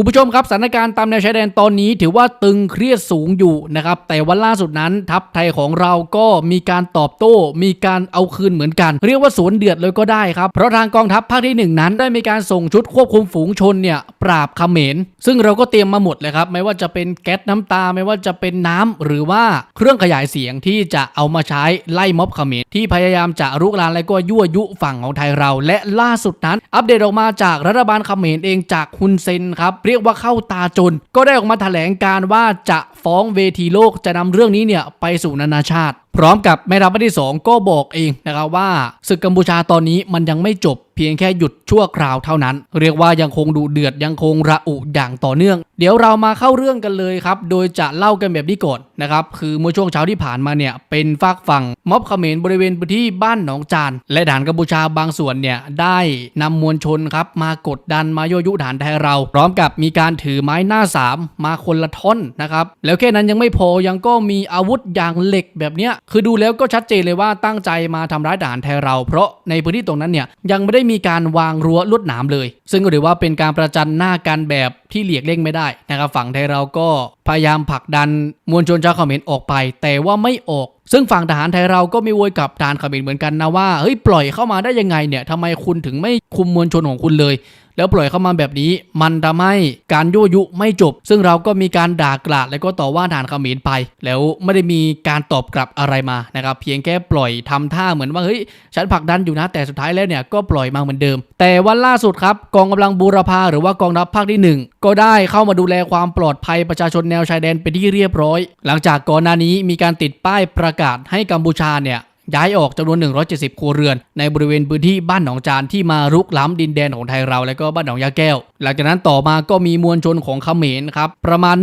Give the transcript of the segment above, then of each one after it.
คุณผู้ชมครับสถานการณ์ตามแนวชายแดนตอนนี้ถือว่าตึงเครียดสูงอยู่นะครับ แต่วันล่าสุดนั้นทัพไทยของเราก็มีการตอบโต้ มีการเอาคืนเหมือนกัน เรียกว่าสวนเดือดเลยก็ได้ครับ เพราะทางกองทัพภาคที่หนึ่งนั้นได้มีการส่งชุดควบคุมฝูงชนเนี่ยปราบเขมร ซึ่งเราก็เตรียมมาหมดเลยครับ ไม่ว่าจะเป็นแก๊สน้ำตา ไม่ว่าจะเป็นน้ำหรือว่าเครื่องขยายเสียงที่จะเอามาใช้ไล่ม็อบเขมรที่พยายามจะรุกรานและก็ยั่วยุฝั่งของไทยเรา และล่าสุดนั้น อัปเดตออกมาจากรัฐบาลเขมรเองจากฮุนเซนครับเรียกว่าเข้าตาจน ก็ได้ออกมาแถลงการว่าจะฟ้องเวทีโลกจะนำเรื่องนี้เนี่ยไปสู่นานาชาติ พร้อมกับแม่ทัพภาคที่ 2 ก็บอกเองนะครับว่าศึกกัมพูชาตอนนี้มันยังไม่จบ พียงแค่หยุดชั่วคราวเท่านั้น เรียกว่ายังคงดูเดือดยังคงระอุอย่างต่อเนื่อง เดี๋ยวเรามาเข้าเรื่องกันเลยครับ โดยจะเล่ากันแบบนี้ก่อนนะครับ คือเมื่อช่วงเช้าที่ผ่านมาเนี่ย เป็นฝากฝั่งม็อบเขมรบริเวณพื้นที่บ้านหนองจาน และฐานกัมพูชาบางส่วนเนี่ย ได้นำมวลชนครับ มากดดันมาโยยุฐานไทยเรา พร้อมกับมีการถือไม้หน้าสามมาคนละท่อนนะครับแล้วแค่นั้นยังไม่พอยังก็มีอาวุธอย่างเหล็กแบบเนี้ยคือดูแล้วก็ชัดเจนเลยว่าตั้งใจมาทำร้ายทหารไทยเรา เพราะในพื้นที่ตรงนั้นเนี่ยยังไม่ได้มีการวางรั้วลวดหนามเลย ซึ่งก็ถือว่าเป็นการประจันหน้ากันแบบที่หลีกเลี่ยงไม่ได้นะครับฝั่งไทยเราก็พยายามผลักดันมวลชนชาวเขมรออกไป แต่ว่าไม่ออก ซึ่งฝั่งทหารไทยเราก็มีโวยกับทหารเขมรเหมือนกันนะว่าเฮ้ยปล่อยเข้ามาได้ยังไงเนี่ยทำไมคุณถึงไม่คุมมวลชนของคุณเลยแล้วปล่อยเข้ามาแบบนี้มันทำให้การยั่วยุไม่จบ ซึ่งเราก็มีการด่ากราดแล้วก็ต่อว่าทหารเขมรไป แล้วไม่ได้มีการตอบกลับอะไรมานะครับเพียงแค่ปล่อยทำท่าเหมือนว่าเฮ้ยฉันผลักดันอยู่นะแต่สุดท้ายแล้วเนี่ยก็ปล่อยมาเหมือนเดิม แต่วันล่าสุดครับกองกำลังบูรพาหรือว่ากองทัพภาคที่ 1 ก็ได้เข้ามาดูแลความปลอดภัยประชาชนแนวชายแดนเป็นที่เรียบร้อย หลังจากก่อนหน้านี้มีการติดป้ายประกาศให้กัมพูชาเนี่ย ย้ายออกจำนวน 170 ครัวเรือน ในบริเวณพื้นที่บ้านหนองจานที่มารุกล้ำดินแดนของไทยเรา และก็บ้านหนองยาแก้ว หลังจากนั้นต่อมาก็มีมวลชนของเขมรครับประมาณ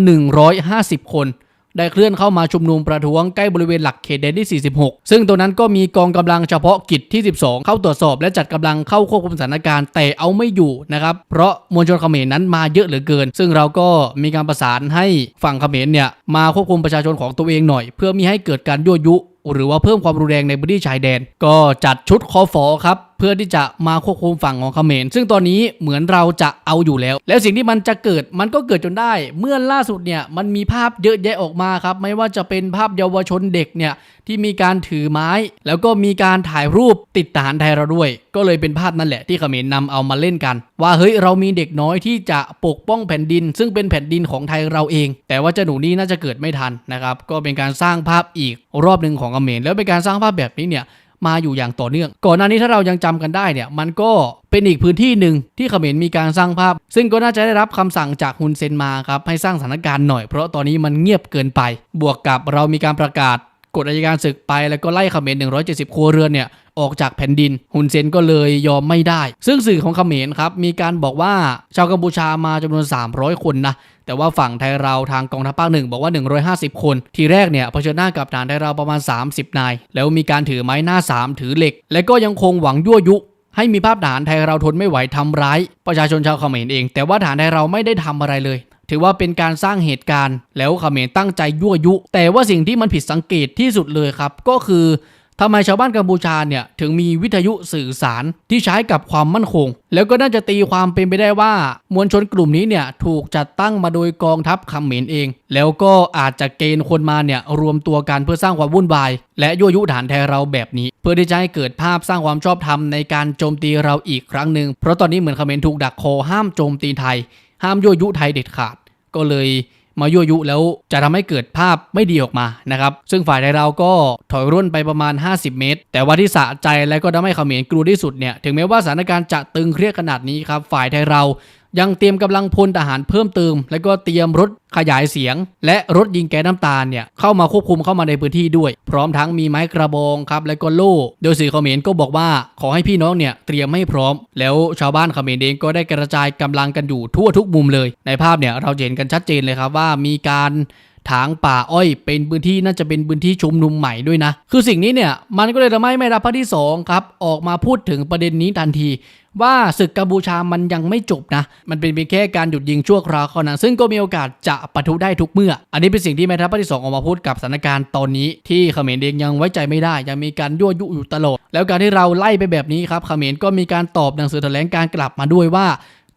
150 คน ได้เคลื่อนเข้ามาชุมนุมประท้วงใกล้บริเวณหลักเขตแดนที่ 46 ซึ่งตรงนั้นก็มีกองกำลังเฉพาะกิจที่ 12 เข้าตรวจสอบ และจัดกำลังเข้าควบคุมสถานการณ์แต่เอาไม่อยู่นะครับ เพราะมวลชนเขมรนั้นมาเยอะเหลือเกิน ซึ่งเราก็มีการประสานให้ฝั่งเขมรเนี่ยมาควบคุมประชาชนของตัวเองหน่อย เพื่อมีให้เกิดการยั่วยุ หรือว่าเพิ่มความรุนแรงในพื้นที่ชายแดน ก็จัดชุดคอฟอครับ เพื่อที่จะมาควบคุมฝั่งของเขมรซึ่งตอนนี้เหมือนเราจะเอาอยู่แล้ว แล้วสิ่งที่มันจะเกิดมันก็เกิดจนได้ เมื่อล่าสุดเนี่ยมันมีภาพเยอะแยะออกมาครับไม่ว่าจะเป็นภาพเยาวชนเด็กเนี่ยที่มีการถือไม้ แล้วก็มีการถ่ายรูปติดทหารไทยเราด้วย ก็เลยเป็นภาพนั่นแหละที่เขมรนำเอามาเล่นกัน ว่าเฮ้ยเรามีเด็กน้อยที่จะปกป้องแผ่นดิน ซึ่งเป็นแผ่นดินของไทยเราเอง แต่ว่าเจ้าหนูนี่น่าจะเกิดไม่ทันนะครับก็เป็นการสร้างภาพอีกรอบหนึ่งของเขมรแล้วเป็นการสร้างภาพแบบนี้เนี่ย มาอยู่อย่างต่อเนื่อง ก่อนหน้านี้ถ้าเรายังจำกันได้เนี่ยมันก็เป็นอีกพื้นที่หนึ่งที่เขมรมีการสร้างภาพ ซึ่งก็น่าจะได้รับคำสั่งจากฮุนเซนมาครับให้สร้างสถานการณ์หน่อยเพราะตอนนี้มันเงียบเกินไป บวกกับเรามีการประกาศกฎอัยการศึกไปแล้วก็ไล่เขมร170 ครัวเรือนเนี่ยออกจากแผ่นดินฮุนเซนก็เลยยอมไม่ได้ ซึ่งสื่อของเขมรครับมีการบอกว่าชาวกัมพูชามาจำนวน 300 คนนะ แต่ว่าฝั่งไทยเราทางกองทัพภาคหนึ่งบอกว่า 150 คน ทีแรกเนี่ยเผชิญหน้ากับฐานไทยเราประมาณ 30 นาย แล้วมีการถือไม้หน้า 3 ถือเหล็ก และก็ยังคงหวังยั่วยุให้มีภาพทหารไทยเราทนไม่ไหวทำร้าย ประชาชนชาวเขมรเอง แต่ว่าทหารไทยเราไม่ได้ทำอะไรเลย ถือว่าเป็นการสร้างเหตุการณ์ แล้วเขมรตั้งใจยั่วยุ แต่ว่าสิ่งที่มันผิดสังเกตที่สุดเลยครับ ก็คือ ทำไมชาวบ้านกัมพูชาเนี่ยถึงมีวิทยุสื่อสารที่ใช้กับความมั่นคง แล้วก็น่าจะตีความเป็นไปได้ว่า มวลชนกลุ่มนี้เนี่ยถูกจัดตั้งมาโดยกองทัพเขมรเอง แล้วก็อาจจะเกณฑ์คนมาเนี่ยรวมตัวกันเพื่อสร้างความวุ่นวาย และยั่วยุฐานไทยเราแบบนี้ เพื่อที่จะให้เกิดภาพสร้างความชอบธรรมในการโจมตีเราอีกครั้งหนึ่งเพราะตอนนี้เหมือนเขมรถูกดักคอห้ามโจมตีไทย ห้ามยั่วยุไทยเด็ดขาด ก็เลย มายั่วยุแล้วจะทำให้เกิดภาพไม่ดีออกมานะครับซึ่งฝ่ายไทยเราก็ถอยร่นไปประมาณ 50 เมตร แต่ว่าที่สะใจและก็ทำให้เขมรกลัวที่สุดเนี่ยถึงแม้ว่าสถานการณ์จะตึงเครียดขนาดนี้ครับฝ่ายไทยเรา ยังเตรียมกำลังพลทหารเพิ่มเติม และก็เตรียมรถขยายเสียง และรถยิงแก๊สน้ำตาลเนี่ยเข้ามาควบคุมเข้ามาในพื้นที่ด้วย พร้อมทั้งมีไม้กระบองครับและก็โล่ โดยสื่อเขมรก็บอกว่าขอให้พี่น้องเนี่ยเตรียมให้พร้อม แล้วชาวบ้านเขมรเองก็ได้กระจายกำลังกันอยู่ทั่วทุกมุมเลย ในภาพเนี่ยเราเห็นกันชัดเจนเลยครับว่ามีการ ถางป่าอ้อย เป็นพื้นที่น่าจะเป็นพื้นที่ชุมนุมใหม่ด้วยนะ คือสิ่งนี้เนี่ยมันก็เลยทำให้แม่ทัพภาคที่สองครับออกมาพูดถึงประเด็นนี้ทันที ว่าศึกกัมพูชามันยังไม่จบนะ มันเป็นเพียงแค่การหยุดยิงชั่วคราวเท่านั้นซึ่งก็มีโอกาสจะปะทุได้ทุกเมื่อ อันนี้เป็นสิ่งที่แม่ทัพภาคที่สองออกมาพูดกับสถานการณ์ตอนนี้ที่เขมรเองยังไว้ใจไม่ได้ ยังมีการยั่วยุอยู่ตลอดแล้วการที่เราไล่ไปแบบนี้ครับเขมรก็มีการตอบหนังสือแถลงการกลับมาด้วยว่า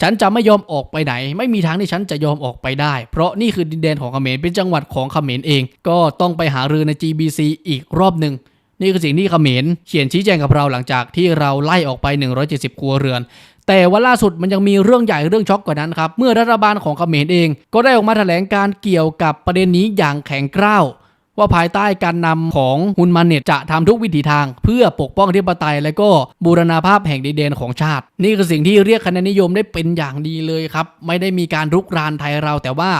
ฉันจะไม่ยอมออกไปไหน ไม่มีทางที่ฉันจะยอมออกไปได้ เพราะนี่คือดินแดนของเขมรเป็นจังหวัดของเขมรเอง ก็ต้องไปหารือใน GBC อีกรอบหนึ่งนี่คือสิ่งที่เขมรเขียนชี้แจงกับเราหลังจากที่เราไล่ออกไป 170 ครัวเรือน แต่ว่าล่าสุดมันยังมีเรื่องใหญ่เรื่องช็อกกว่านั้นครับ เมื่อรัฐบาลของเขมรเอง ก็ได้ออกมาแถลงการเกี่ยวกับประเด็นนี้อย่างแข็งกร้าว ว่าภายใต้การนำของฮุนมันเน็ตจะทำทุกวิถีทาง เพื่อปกป้องอธิปไตยและก็บูรณาภาพแห่งดินแดนของชาติ นี่คือสิ่งที่เรียกคะแนนนิยมได้เป็นอย่างดีเลยครับ ไม่ได้มีการรุกรานไทยเราแต่ว่า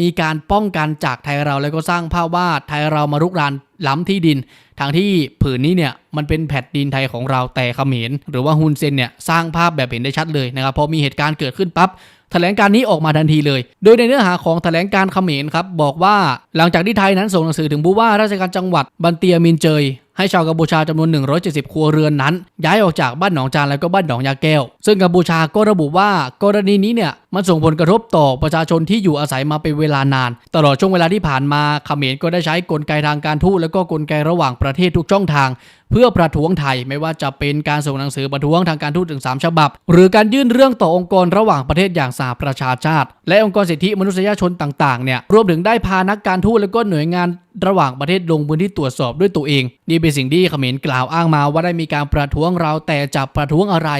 มีการป้องกันจากไทยเราแล้วก็สร้างภาพว่าไทยเรามารุกรานล้ำที่ดิน ทางที่ผืนนี้เนี่ยมันเป็นแผ่นดินไทยของเราแต่เขมรหรือว่าฮุนเซนเนี่ยสร้างภาพแบบเห็นได้ชัดเลยนะครับพอมีเหตุการณ์เกิดขึ้นปั๊บ แถลงการนี้ออกมาทันทีเลย โดยในเนื้อหาของแถลงการเขมรครับบอกว่าหลังจากที่ไทยนั้นส่งหนังสือถึงผู้ว่าราชการจังหวัดบันเตียมินเจย ให้ชาวกัมพูชาจำนวน 170 ครัวเรือนนั้น ย้ายออกจากบ้านหนองจานแล้วก็บ้านหนองยาแก้ว ซึ่งกัมพูชาก็ระบุว่ากรณีนี้เนี่ยมันส่งผลกระทบต่อประชาชนที่อยู่อาศัยมาเป็นเวลานาน ตลอดช่วงเวลาที่ผ่านมาเขมรก็ได้ใช้กลไกทางการทูตแล้วก็กลไกระหว่างประเทศทุกช่องทาง เพื่อประท้วงไทยไม่ว่าจะเป็นการส่งหนังสือประท้วงทางการทูตถึง 3 ฉบับ หรือการยื่นเรื่องต่อองค์กรระหว่างประเทศอย่างสหประชาชาติ และองค์กรสิทธิมนุษยชนต่างๆเนี่ยรวมถึงได้พานักการทูตและก็หน่วยงาน ระหว่างประเทศลงพื้นที่ตรวจสอบด้วยตัวเอง นี่เป็นสิ่งที่เขมรกล่าวอ้างมาว่าได้มีการประท้วงเราแต่จะประท้วงอะไร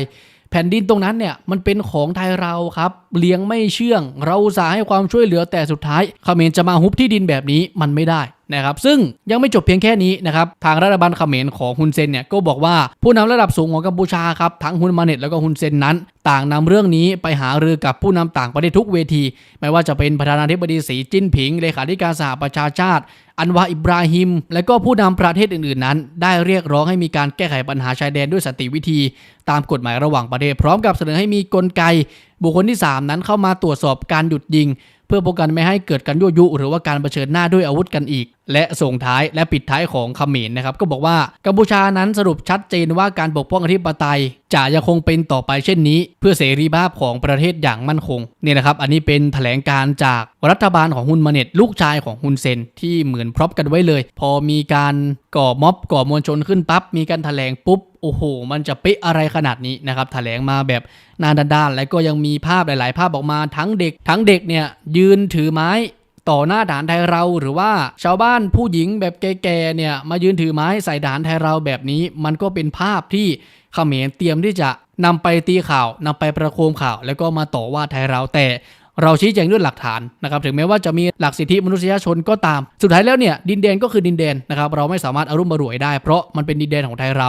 แผ่นดินตรงนั้นเนี่ยมันเป็นของไทยเราครับ เลี้ยงไม่เชื่อง เราสาให้ความช่วยเหลือแต่สุดท้ายเขมรจะมาฮุบที่ดินแบบนี้มันไม่ได้ นะครับซึ่งยังไม่จบเพียงแค่นี้นะครับทางรัฐบาลเขมรของฮุนเซนเนี่ยก็บอกว่าผู้นำระดับสูงของกัมพูชาครับทั้งฮุนมาเน็ตแล้วก็ฮุนเซนนั้น ต่างนำเรื่องนี้ไปหารือกับผู้นำต่างประเทศทุกเวที ไม่ว่าจะเป็นประธานาธิบดีสีจิ้นผิงเลขาธิการสหประชาชาติ อันวาอิบราฮิม และก็ผู้นำประเทศอื่นๆนั้น ได้เรียกร้องให้มีการแก้ไขปัญหาชายแดนด้วยสติวิธี ตามกฎหมายระหว่างประเทศพร้อมกับเสนอให้มีกลไก บุคคลที่ 3 นั้นเข้ามาตรวจสอบการหยุดยิง เพื่อป้องกันไม่ให้เกิดการยั่วยุ หรือว่าการเผชิญหน้าด้วยอาวุธกันอีก และส่งท้ายและปิดท้ายของเขมรนะครับก็บอกว่ากัมพูชานั้นสรุปชัดเจนว่าการปกป้องอธิปไตยจะยังคงเป็นต่อไปเช่นนี้ เพื่อเสรีภาพของประเทศอย่างมั่นคงเนี่ยนะครับอันนี้เป็นแถลงการจากรัฐบาลของฮุนมาเน็ตลูกชายของฮุนเซนที่เหมือนพร็อพกันไว้เลย พอมีการก่อม็อบก่อมวลชนขึ้นปั๊บมีการแถลงปุ๊บ โอ้โห มันจะเป๊ะอะไรขนาดนี้นะครับแถลงมาแบบหนาด้านๆ และก็ยังมีภาพหลาย ๆ ภาพออกมาทั้งเด็ก ทั้งเด็กเนี่ยยืนถือไม้ต่อหน้าฐานไทยเราหรือว่าชาวบ้านผู้หญิงแบบแก่ๆเนี่ยมายืนถือไม้ใส่ฐานไทยเราแบบนี้ มันก็เป็นภาพที่เขมรเตรียมที่จะนำไปตีข่าวนำไปประโคมข่าว แล้วก็มาต่อว่าไทยเราแต่เราชี้แจงด้วยหลักฐานนะครับถึงแม้ว่าจะมีหลักสิทธิมนุษยชนก็ตาม สุดท้ายแล้วเนี่ยดินแดนก็คือดินแดนนะครับเราไม่สามารถอารุ่มมารวยได้เพราะมันเป็นดินแดนของไทยเรา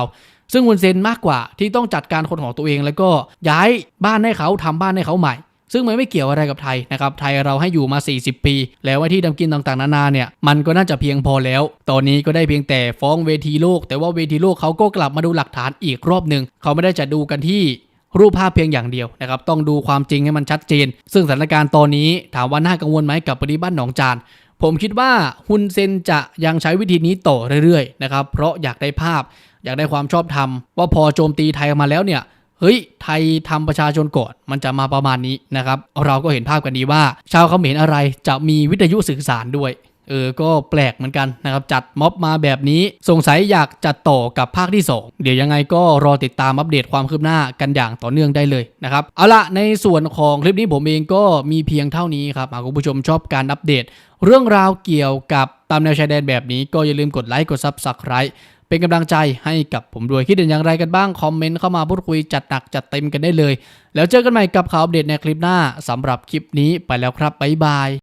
ซึ่งฮุนเซนมากกว่าที่ต้องจัดการคนของตัวเอง แล้วก็ย้ายบ้านให้เขาทำบ้านให้เขาใหม่ ซึ่งมันไม่เกี่ยวอะไรกับไทยนะครับ ไทยเราให้อยู่มา 40 ปี แล้วไอ้ที่ทำกินต่างๆ นานาเนี่ย มันก็น่าจะเพียงพอแล้ว ตอนนี้ก็ได้เพียงแต่ฟ้องเวทีโลก แต่ว่าเวทีโลกเขาก็กลับมาดูหลักฐานอีกรอบหนึ่งเขาไม่ได้จะดูกันที่รูปภาพเพียงอย่างเดียวนะครับ ต้องดูความจริงให้มันชัดเจน ซึ่งสถานการณ์ตอนนี้ถามว่าน่ากังวลไหมกับปฏิบัติหนองจาน ผมคิดว่าฮุนเซนจะยังใช้วิธีนี้ต่อเรื่อยๆนะครับ เพราะอยากได้ภาพ อยากได้ความชอบธรรม ว่าพอโจมตีไทยมาแล้วเนี่ยเฮ้ย ไทยทำประชาชนก่อนมันจะมาประมาณนี้นะครับ เราก็เห็นภาพกันดีว่า ชาวเขมรอะไรจะมีวิทยุสื่อสารด้วย เออ ก็แปลกเหมือนกันนะครับ จัดม็อบมาแบบนี้ สงสัยอยากจัดต่อกับภาคที่ 2 เดี๋ยวยังไงก็รอติดตามอัปเดตความคืบหน้ากันอย่างต่อเนื่องได้เลยนะครับ เอาละในส่วนของคลิปนี้ผมเองก็มีเพียงเท่านี้ครับหากคุณผู้ชมชอบการอัปเดต เรื่องราวเกี่ยวกับตามแนวชายแดนแบบนี้ก็อย่าลืมกดไลค์กด Subscribe เป็นกำลังใจให้กับผมด้วยคิดเห็นอย่างไรกันบ้างคอมเมนต์เข้ามาพูดคุยจัดหนักจัดเต็มกันได้เลย แล้วเจอกันใหม่กับข่าวอัปเดตในคลิปหน้าสำหรับคลิปนี้ไปแล้วครับบ๊ายบาย